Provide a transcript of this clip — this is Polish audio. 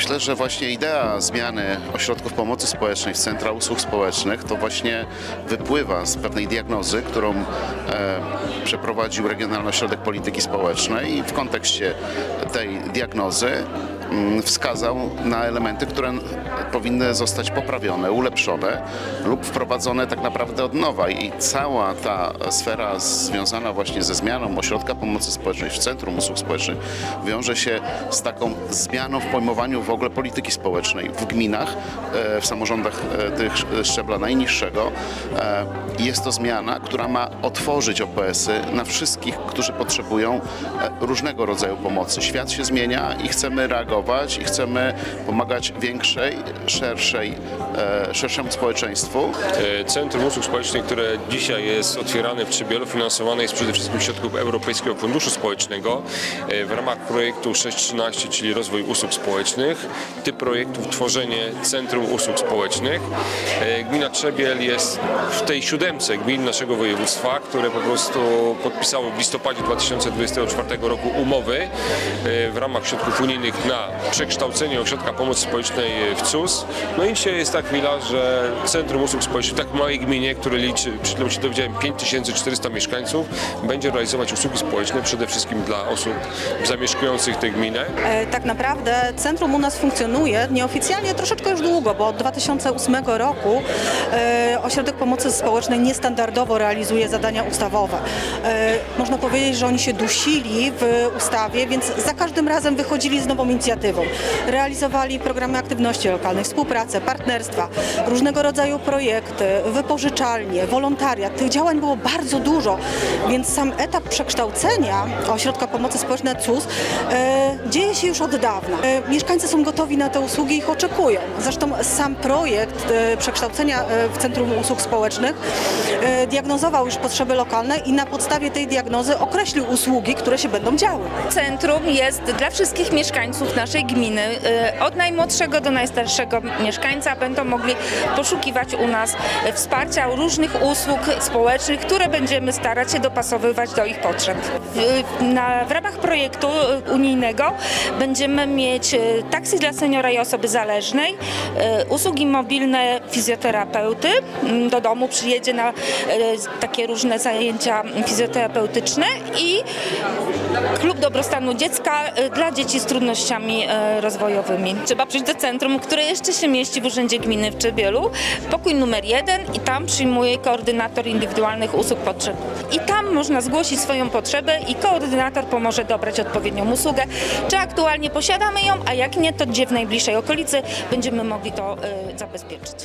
myślę, że właśnie idea zmiany ośrodków pomocy społecznej w centra usług społecznych to właśnie wypływa z pewnej diagnozy, którą e, przeprowadził Regionalny Ośrodek Polityki Społecznej i w kontekście tej diagnozy wskazał na elementy, które powinny zostać poprawione, ulepszone lub wprowadzone tak naprawdę od nowa i cała ta sfera związana właśnie ze zmianą ośrodka pomocy społecznej w Centrum Usług Społecznych wiąże się z taką zmianą w pojmowaniu w ogóle polityki społecznej w gminach, e, w samorządach e, tych szczebla najniższego. E, Jest to zmiana, która ma otworzyć OPS-y na wszystkich, którzy potrzebują różnego rodzaju pomocy. Świat się zmienia i chcemy reagować i chcemy pomagać większej, szerszej, e, szerszemu społeczeństwu. E, Centrum Usług Społecznych, które dzisiaj jest otwierane w Trzebielu, finansowane jest przede wszystkim środków Europejskiego Funduszu Społecznego e, w ramach projektu 613, czyli rozwój usług społecznych. Typ projektów tworzenie Centrum Usług Społecznych. Gmina Trzebiel jest w tej siódemce gmin naszego województwa, które po prostu podpisały w listopadzie 2024 roku umowy w ramach środków unijnych na przekształcenie ośrodka pomocy społecznej w CUS. No i dzisiaj jest ta chwila, że Centrum Usług Społecznych w tak małej gminie, które liczy, przed chwilą się dowiedziałem, 5400 mieszkańców, będzie realizować usługi społeczne przede wszystkim dla osób zamieszkujących tę gminę. E, Tak naprawdę centrum u nas funkcjonuje nieoficjalnie troszeczkę już długo, bo od 2008 roku e, Ośrodek Pomocy Społecznej niestandardowo realizuje zadania ustawowe. Można powiedzieć, że oni się dusili w ustawie, więc za każdym razem wychodzili z nową inicjatywą. Realizowali programy aktywności lokalnych, współpracę, partnerstwa, różnego rodzaju projekty, wypożyczalnie, wolontariat. Tych działań było bardzo dużo, więc sam etap przekształcenia Ośrodka Pomocy Społecznej CUS e, dzieje się już od dawna. E, mieszkańcy są gotowi na te usługi i ich oczekują. Zresztą sam projekt e, przekształcenia w Centrum Usług Społecznych diagnozował już potrzeby lokalne i na podstawie tej diagnozy określił usługi, które się będą działy. Centrum jest dla wszystkich mieszkańców naszej gminy. Y, Od najmłodszego do najstarszego mieszkańca będą mogli poszukiwać u nas y, wsparcia różnych usług społecznych, które będziemy starać się dopasowywać do ich potrzeb. W- Na, w ramach projektu y, unijnego będziemy mieć y, taksy dla seniora i osoby zależnej, y, usługi mobilne fizjoterapeuty. Mm, Do domu przyjedzie na y, takie różne zajęcia i Klub Dobrostanu Dziecka y, dla dzieci z trudnościami y, rozwojowymi. Trzeba przyjść do centrum, które jeszcze się mieści w Urzędzie Gminy w Czebielu. Pokój numer jeden i tam przyjmuje koordynator indywidualnych usług potrzeb. I tam można zgłosić swoją potrzebę i koordynator pomoże dobrać odpowiednią usługę. Czy aktualnie posiadamy ją, a jak nie, to gdzie w najbliższej okolicy będziemy mogli to y, zabezpieczyć.